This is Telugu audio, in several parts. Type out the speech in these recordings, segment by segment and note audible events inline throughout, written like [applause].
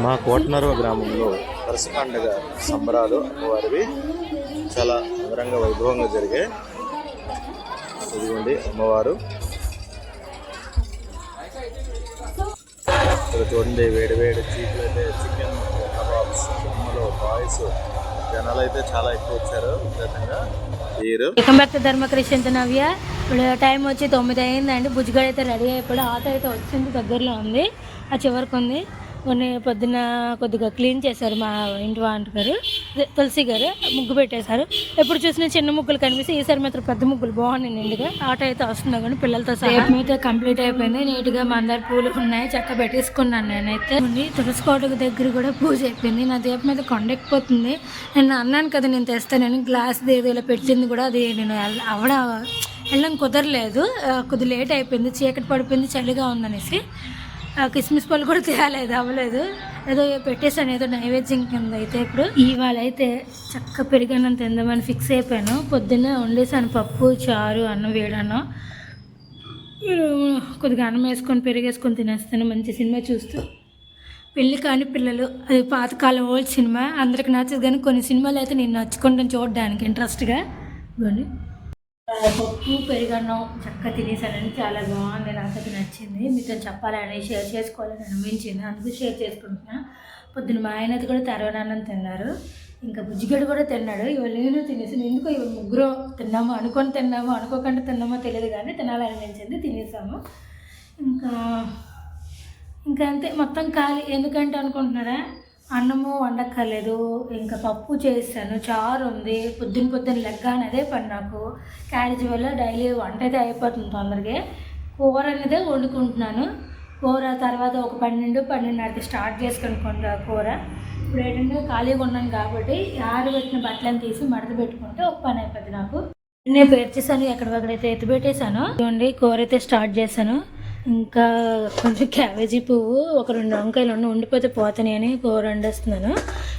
మా కోటనరవ గ్రామంలో వరుస పండుగ సంబరాలు అమ్మవారివి చాలా అంగరంగ వైభవంగా జరిగాయి. ఇదిగోండి అమ్మవారు. ఇక్కడ చూడండి వేడి వేడి చీకులు అయితే చికెన్ కబాబ్స్ బొమ్మలు బాయ్స్ జనాలు అయితే చాలా ఎక్కువ వచ్చారు విధంగా తీరు. వెల్కమ్ బ్యాక్ టు ధర్మ నవ్య. ఇప్పుడు టైం వచ్చి తొమ్మిది అయిందండి. బుజ్జిగాడు అయితే రెడీ అయిపోయి ఆటో అయితే వచ్చింది దగ్గరలో ఉంది. ఆ చివరికి ఉంది. కొన్ని పొద్దున్న కొద్దిగా క్లీన్ చేశారు మా ఇంటి వంటగారు అదే తులసి గారు ముగ్గు పెట్టేశారు. ఎప్పుడు చూసినా చిన్న ముగ్గులు కనిపిస్తే ఈసారి మాత్రం పెద్ద ముగ్గులు బాగున్నాయి నిండుగా. ఆటో అయితే వస్తున్నా కానీ పిల్లలతో సహా. అయితే కంప్లీట్ అయిపోయింది. నీట్గా మందార పూలు ఉన్నాయి చక్క పెట్టేసుకున్నాను నేనైతే. తులసి కోటకు దగ్గర కూడా పూజ అయిపోయింది. నా దీపం మీద కొండెక్కిపోతుంది. నేను అన్నాను కదా నేను తెస్తానని గ్లాస్ ఏదో ఇలా పెట్టింది కూడా అది నేను అవడ వెళ్ళడం కుదరలేదు. ఆ, కొద్ది లేట్ అయిపోయింది చీకటి పడిపోయింది చలిగా ఉందనేసి. కిస్మిస్ పళ్ళు కూడా తేలేదు అవ్వలేదు. ఏదో పెట్టేశాను ఏదో నైవేద్యం కింద అయితే ఇప్పుడు. ఇవాళ అయితే చక్క పెరిగాను తిందామని ఫిక్స్ అయిపోయాను. పొద్దున్నే వండేసాను పప్పు చారు అన్నం వేడన్నం. కొద్దిగా అన్నం వేసుకొని పెరిగేసుకొని తినేస్తాను. మంచి సినిమా చూస్తూ. పెళ్ళి కాని పిల్లలు అది పాతకాలం ఓల్డ్ సినిమా. అందరికి నచ్చదు కానీ కొన్ని సినిమాలు అయితే నేను నచ్చుకుంటాను చూడడానికి ఇంట్రెస్ట్గా. కానీ పప్పు పెరుగన్నం చక్కగా తినేసానని చాలా బాగుంది. నాకు అది నచ్చింది. మీతో చెప్పాలని షేర్ చేసుకోవాలని అనిపించింది. అందుకు షేర్ చేసుకుంటున్నా. పొద్దున్న మా ఆయనది కూడా తెరవనాన్నం తిన్నారు. ఇంకా బుజ్జిగడు కూడా తిన్నాడు. ఇవాళ నేను తినేసాను ఎందుకో ఇవాళ ముగ్గురు తిన్నాము అనుకొని తిన్నాము అనుకోకుండా తిన్నామో తెలియదు కానీ తినాలనిపించింది తినేసాము. ఇంకా ఇంకా అంతే. మొత్తం ఖాళీ. ఎందుకంటే అనుకుంటున్నారా? అన్నము వండక్కర్లేదు ఇంకా పప్పు చేస్తాను చారు ఉంది పొద్దున పొద్దున్న లెక్క అదే పని నాకు. క్యారేజ్ వల్ల డైలీ వంట అయితే అయిపోతుంది తొందరగా. కూర అనేది వండుకుంటున్నాను. కూర తర్వాత ఒక పన్నెండు పన్నెండున్నరకి స్టార్ట్ చేసుకుని కొంత కూర. ఇప్పుడు ఏంటంటే ఖాళీగా ఉన్నాను కాబట్టి ఆరబెట్టిన బట్టలను తీసి మడత పెట్టుకుంటే ఒక పని అయిపోద్ది నాకు. నేను పేర్చేసాను ఎక్కడికక్కడైతే ఎత్తి పెట్టేశాను. చూడండి కూర అయితే స్టార్ట్ చేశాను. ఇంకా కొంచెం క్యాబేజీ పువ్వు ఒక రెండు వంకాయలు ఉన్న ఉండిపోతే పోతాయి అని కూర వండేస్తున్నాను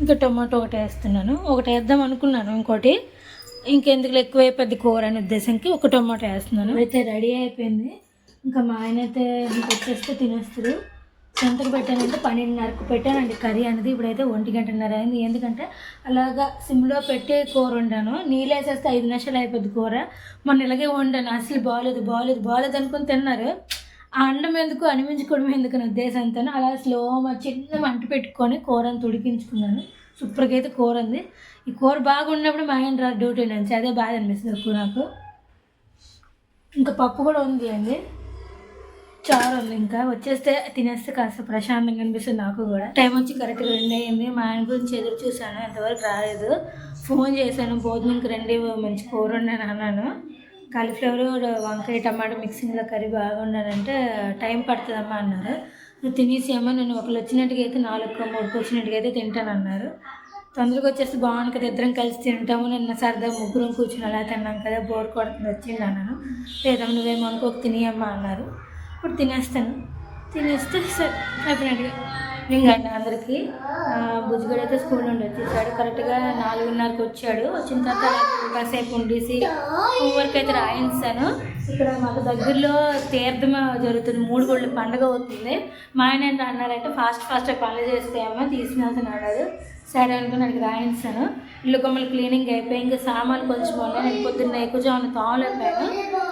ఇంకా టొమాటో ఒకటి వేస్తున్నాను. ఒకటి వేద్దాం అనుకున్నాను ఇంకోటి. ఇంకెందుకు ఎక్కువ అయిపోద్ది కూర అనే ఉద్దేశంకి ఒక టొమాటో వేస్తున్నాను. అయితే రెడీ అయిపోయింది. ఇంకా మా ఆయన అయితే వచ్చేస్తే తినేస్తారు. ఎంతకు పెట్టానంటే పన్నెండున్నరకు పెట్టానండి. కర్రీ అనేది ఇప్పుడైతే ఒంటి గంటన్నర అయింది. ఎందుకంటే అలాగా సిమ్లో పెట్టి కూర వండాను. నీళ్ళు వేసేస్తే ఐదు నిమిషాలు అయిపోద్ది కూర. మొన్న ఇలాగే వండాను. అసలు బాగాలేదు బాగాలేదు బాగాలేదు అనుకుని తిన్నారు. అండం ఎందుకు అనిపించుకోవడం ఎందుకు అనే ఉద్దేశంతో అలా స్లో చిన్న మంట పెట్టుకొని కూరని తుడికించుకున్నాను సూపర్గా అయితే కూర ఉంది. ఈ కూర బాగున్నప్పుడు మా ఆయన డ్యూటీ నుంచి. అదే బాధ అనిపిస్తుంది ఎక్కువ నాకు. ఇంకా పప్పు కూడా ఉంది అండి. చారు ఉంది ఇంకా. వచ్చేస్తే తినేస్తే కాస్త ప్రశాంతంగా అనిపిస్తుంది నాకు కూడా. టైం వచ్చి కరెక్ట్గా రెండు అయింది. మా ఆయన గురించి ఎదురు చూశాను. ఎంతవరకు రాలేదు. ఫోన్ చేశాను. భోజనంకి రండి మంచి కూర ఉన్నాను అన్నాను. కాలీఫ్లవర్ వంకాయ టమాటా మిక్సింగ్లో కర్రీ బాగుండాలంటే టైం పడుతుందమ్మా అన్నారు. నువ్వు తినేసేమో నేను ఒకళ్ళు వచ్చినట్టుగా అయితే నాలుగు మూడుకు వచ్చినట్టుగా అయితే తింటాను అన్నారు తొందరగా వచ్చేస్తే బాగుంది కదా ఇద్దరం కలిసి తింటాము నిన్న సరదా ముగ్గురం కూర్చుని అలా తిన్నాం కదా బోర్ కొడుతుంది వచ్చింది అన్నాను. లేదమ్మా నువ్వేమో అనుకోక తినేయమ్మా అన్నారు. ఇప్పుడు తినేస్తాను. తినేస్తే సరే అయిపోయినట్టుగా. ఇంకండి అందరికీ బుజ్జిగడ అయితే స్కూల్ నుండి వచ్చేసాడు. కరెక్ట్గా నాలుగున్నరకు వచ్చాడు. వచ్చిన తర్వాత కాసేపు ఉండేసి హోంవర్క్ అయితే రాయించాను. ఇక్కడ మాకు దగ్గరలో తీర్థం జరుగుతుంది. మూడు గోళ్ళ పండగ అవుతుంది. మా ఆయన ఎంత అన్నారంటే ఫాస్ట్ ఫాస్ట్ పనులు చేస్తే అమ్మ తీసుకెళ్తాను అన్నాడు. సరే అనుకుని నాకు రాయించాను. ఇల్లు కొమ్మలు క్లీనింగ్ అయిపోయి ఇంకా సామాన్లు కొంచెం ఉన్నాయి నేను పొద్దున్న ఎక్కువ జామున తోమలేకపోయాను.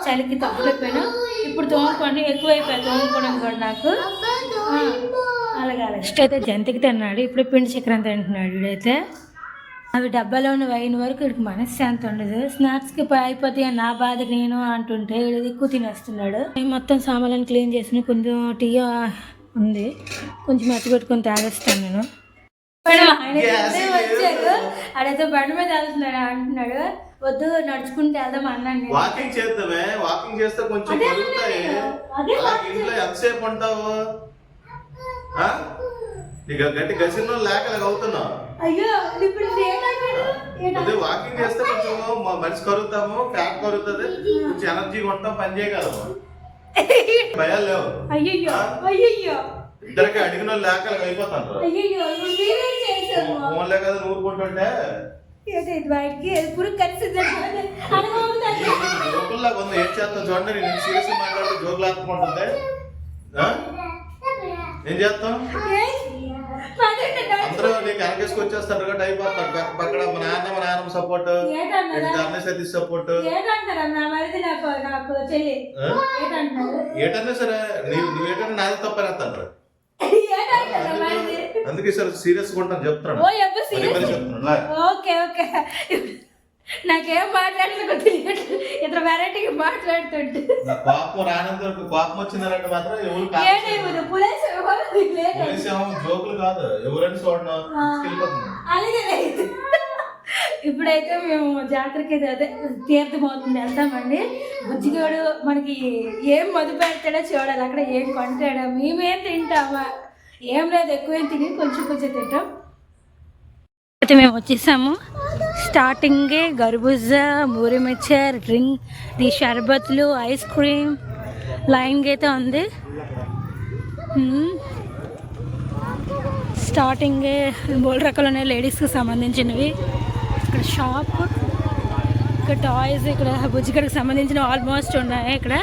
చలికి తగ్గలేకపోయాను ఇప్పుడు తోముకోండి ఎక్కువైపోయాను తోముకోవడం కూడా నాకు. ఫస్ట్ అయితే జంతికి తిన్నాడు ఇప్పుడు పిండి చక్రం తింటున్నాడు వీడైతే. అవి డబ్బాలో ఉన్న వైన్ వరకు వీడికి మనశ్శాంతి ఉండదు. స్నాక్స్కి అయిపోతే నా బాధకి నేను అంటుంటే వీడు ఎక్కువ తినేస్తున్నాడు. నేను మొత్తం సామాన్లను క్లీన్ చేసిన కొంచెం టీ ఉంది. కొంచెం మట్టి పెట్టుకొని తాగేస్తాను నేను. వచ్చారు. ఆడైతే బండి మీద వెళ్తున్నాడు అంటున్నాడు. వద్దు నడుచుకుంటే వెళ్దాం అన్నాను నేను. వాకింగ్ చేద్దామే. వాకింగ్ చేస్తే కొంచెం ఇంట్లో ఎంతసేపు ఉంటావు? నీకు గట్టి గసిలో లేక అలాగ అవుతున్నావు అయ్యో ఇప్పుడు అదే వాకింగ్ చేస్తే కొంచెం మ- మనిషి కరుగుతాము ఫ్యాట్ కరుగుతుంది. కొంచెం ఎనర్జీగా ఉంటాం పని చేయగలము. భయాలు లేవు. అయ్యయ్యో అయ్యయ్యో. ఇద్దరికి అడిగిన లేక చేశారు ఫోన్లే కదా అనుభవం జోకుల్లాగా ఉంది. ఏం చేస్తాం? చూడండి నేను సీరియస్ మాట్లాడితే జోకులు ఆడుకుంటుంది ఏం చేస్తాం మా వెనకేసుకు వచ్చేస్తాడు కదా అయిపోతాడు పక్కన మా నాన్న మా నాన్నమ్మ సపోర్ట్ అన్న సతీష్ సపోర్ట్ నాకు నాకు ఏటన్నా సరే నీవు నువ్వేటన్నా నాది ఏటంటారా మరిది? అందుకే సార్ సీరియస్గా ఉంటాను లే. Okay okay. నాకేం మాట్లాడుతున్నా తెలియట్లేదు. ఇతర వెరైటీగా మాట్లాడుతుంటే. నా కోపం రానంత వరకు కోపం వచ్చిందంటే మాత్రం ఎవరు పులేస్ పోలీసు జోకులు కాదు. ఎవరైనా చూడడం అలాగే లేదు. ఇప్పుడైతే మేము జాతరకి అయితే అదే తీర్థం అవుతుంది వెళ్తామండి బుజ్జిగాడు మనకి ఏం మధు పెడతాడో చూడాలి. అక్కడ ఏం కొంటాడో మేమేం తింటామా? ఏం లేదు ఎక్కువ తిని కొంచెం కొంచెం తింటాం. అయితే మేము వచ్చేసాము. స్టార్టింగే గర్బూజా మూరి మిక్చర్ డ్రింక్ ది షర్బత్లు ఐస్ క్రీమ్ లైన్గా అయితే ఉంది స్టార్టింగే బోల్ రకాలు ఉన్నాయి లేడీస్కి సంబంధించినవి. ఇక్కడ షాప్ ఇక్కడ టాయ్స్ ఇక్కడ బుజ్జిగడికి సంబంధించిన ఆల్మోస్ట్ ఉన్నాయి ఇక్కడ.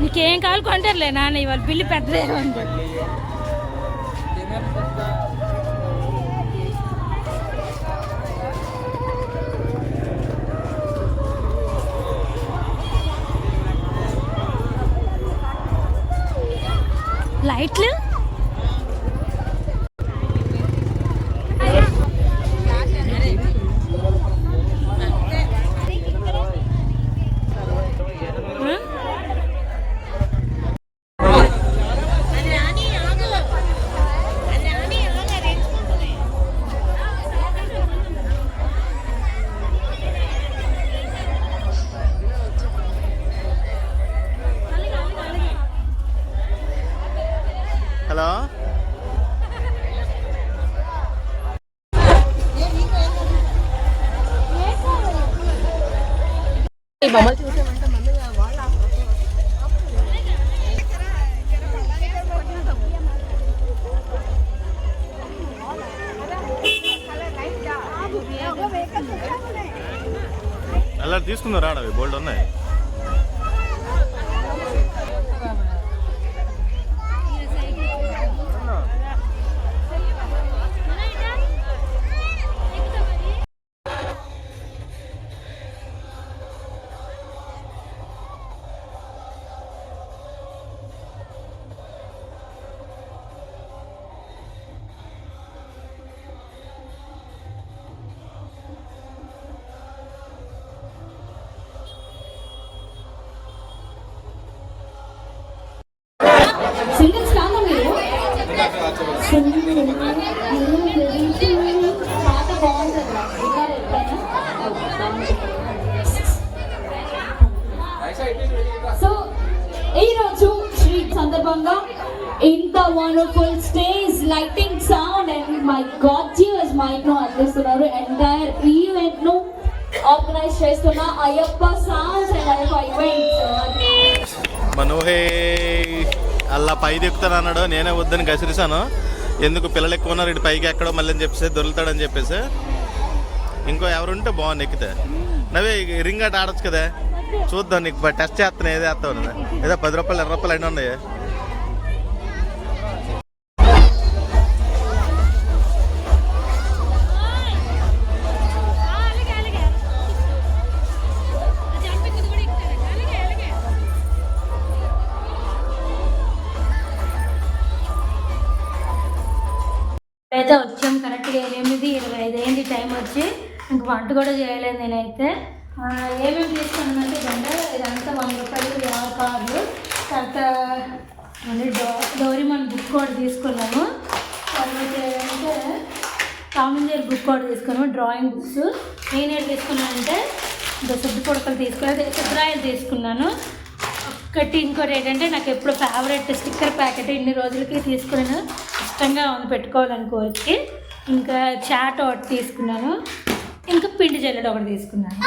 నీకేం కావాలి కొంటారులే నాన్న ఇవాళ బిల్లు పెద్దదే ఉంది లైట్లు? [laughs] అలా తీసుకున్నారా అవి? బోల్డ్ ఉన్నాయి. ఇంత wonderful stage lighting sound and my gorgeous మైక్ను అందిస్తున్నారు ఎంటైర్ ఈవెంట్ను ఆర్గనైజ్ చేస్తున్న Ayyappa songs and Ayyappa event మనోహే అలా పై దిక్కుతాను అన్నాడు. నేనే వద్దని గసిరిసాను ఎందుకు పిల్లలు ఎక్కువ ఉన్నారు ఇటు పైకి ఎక్కడో మళ్ళీ అని చెప్పేసి దొరుకుతాడని చెప్పేసి. ఇంకో ఎవరుంటే బాగుంది ఎక్కితే. నవే రింగ్ అట్ ఆడొచ్చు కదా. చూద్దాం నీకు టెస్ట్ చేస్తాను ఏదో వేస్తావు ఏదో పది రూపాయలు ఇరవై రూపాయలు అయినా ఉన్నాయి. అయితే వచ్చాం కరెక్ట్గా ఎనిమిది ఇరవై ఐదు అయింది టైం వచ్చి. ఇంక వంట కూడా చేయలేదు నేనైతే. ఏమేమి తీసుకున్నానంటే గంట ఇదంతా వంద రూపాయలు యాభై తర్వాత మళ్ళీ డో డోరీమన్ బుక్ కూడా తీసుకున్నాము. తర్వాత ఏంటంటే టామ్ బుక్ కూడా తీసుకున్నాము డ్రాయింగ్ బుక్స్ నేనేం తీసుకున్నానంటే ఇంకా సుద్దు పొడకలు తీసుకున్నాను సుద్రాయలు తీసుకున్నాను. ఒక్కటి ఇంకోటి ఏంటంటే నాకు ఎప్పుడు ఫేవరెట్ స్టిక్కర్ ప్యాకెట్ ఇన్ని రోజులకి తీసుకున్నాను. ఇష్టంగా ఉంది పెట్టుకోవాలని కోరికకి. ఇంకా చాట్ ఒకటి తీసుకున్నాను. ఇంకా పిండి జల్లెడ ఒకటి తీసుకున్నాను.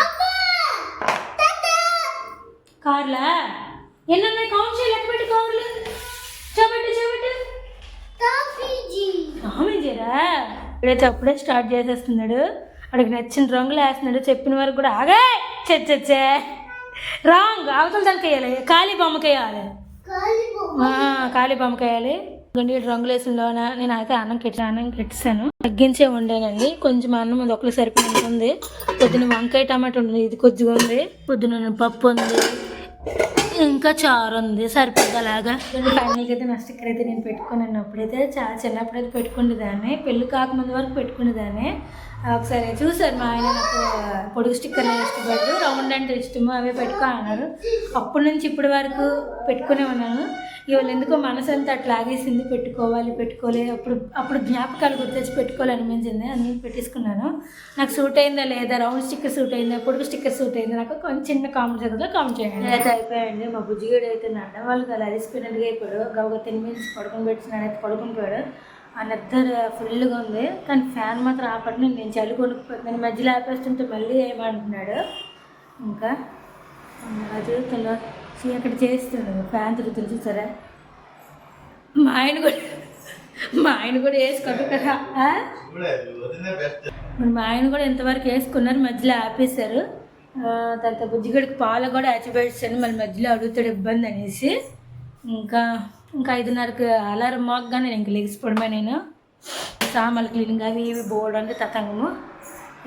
కార్లా? ఎన్ని కౌంట్ చేయాలి లెక్క పెట్టి కార్లు. చూపెట్టు చూపెట్టు కామేజీరా ఇప్పుడైతే అప్పుడే స్టార్ట్ చేసేస్తున్నాడు. అడిగి నచ్చిన రంగులు వేస్తున్నాడు. చెప్పిన వరకు కూడా ఆగా! చచ్చే రాంగ్. అవతల దానికి వేయాలి ఖాళీ బొమ్మకి వేయాలి ఖాళీ బొమ్మకి వేయాలి గుండి రంగులు నేను అయితే అన్నం కెట్టి అన్నం కెట్టాను తగ్గించే ఉండేనండి కొంచెం అన్నం అది ఒకరు సరిపోయినంత ఉంది. పొద్దున వంకాయ టమాటా ఉంది ఇది కొద్దిగా ఉంది. పొద్దున పప్పు ఉంది. ఇంకా చారు ఉంది సరిపోద్ది అలాగా. అయితే నా స్టిక్కర్ అయితే నేను పెట్టుకున్నాను. అప్పుడైతే చాలా చిన్నప్పుడైతే పెట్టుకునేదాన్ని. పెళ్ళి కాకముందు వరకు పెట్టుకునేదాన్ని. ఒకసారి చూసారు మా ఆయన నాకు పొడుగు స్టిక్కర్లు ఇష్టపడ్డు రౌండ్ అంటే ఇష్టము అవే పెట్టుకో అన్నారు. అప్పటి నుంచి ఇప్పటి వరకు పెట్టుకునే ఉన్నాను. ఇవాళ ఎందుకో మనసు అంతా అట్లా ఆగేసింది పెట్టుకోవాలి పెట్టుకోలే అప్పుడు అప్పుడు జ్ఞాపకాలు గుర్తొచ్చి పెట్టుకోవాలనిపించింది అన్నీ పెట్టేసుకున్నాను. నాకు సూట్ అయిందా లేదా రౌండ్ స్టిక్కర్ సూట్ అయిందా పొడుగు స్టిక్కర్ సూట్ అయిందా నాకు కొంచెం చిన్న కామెంట్ చదువుతా కామెంట్ చేయండి. అయితే అయిపోయాయండి మా బుజ్జిగడు అయితే నడ్డ వాళ్ళకి అలా అలిసిపోయినట్టుగా అయిపోయాడు. గౌగా తిని మినిట్స్ పడుకొని పెట్టినాడు అయితే పడుకుని పోయాడు ఆ నిద్ర ఫుల్గా ఉంది కానీ ఫ్యాన్ మాత్రం ఆపట్టు నేను చలి కొనుక్కుపోతున్నాను మధ్యలో ఆపేస్తుంటే మళ్ళీ ఏమంటున్నాడు. ఇంకా అది సో అక్కడ చేస్తున్నాడు ఫ్యాన్ తిరుగుతుంది చూసారా మా ఆయన కూడా మా ఆయన కూడా వేసుకోండి కదా. మరి మా ఆయన కూడా ఇంతవరకు వేసుకున్నారు మధ్యలో ఆపేశారు. తర్వాత బుజ్జిగడికి పాలు కూడా యాచిపెట్టాను మళ్ళీ మధ్యలో అడుగుతాడు ఇబ్బంది అనేసి. ఇంకా ఇంకా ఐదున్నరకు అలారం మోగ్గానే నేను ఇంక లెగిసిపోవడమే నేను. సామాన్లు క్లీనింగ్ అవి ఇవి బోర్డు అంటే తతంగము.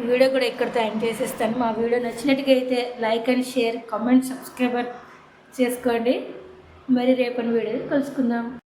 ఈ వీడియో కూడా ఇక్కడితో ఎండ్ చేసేస్తాను. మా వీడియో నచ్చినట్టుగా అయితే like and share comment subscriber చేసుకోండి. మరి రేపటి వీడియో కలుసుకుందాం.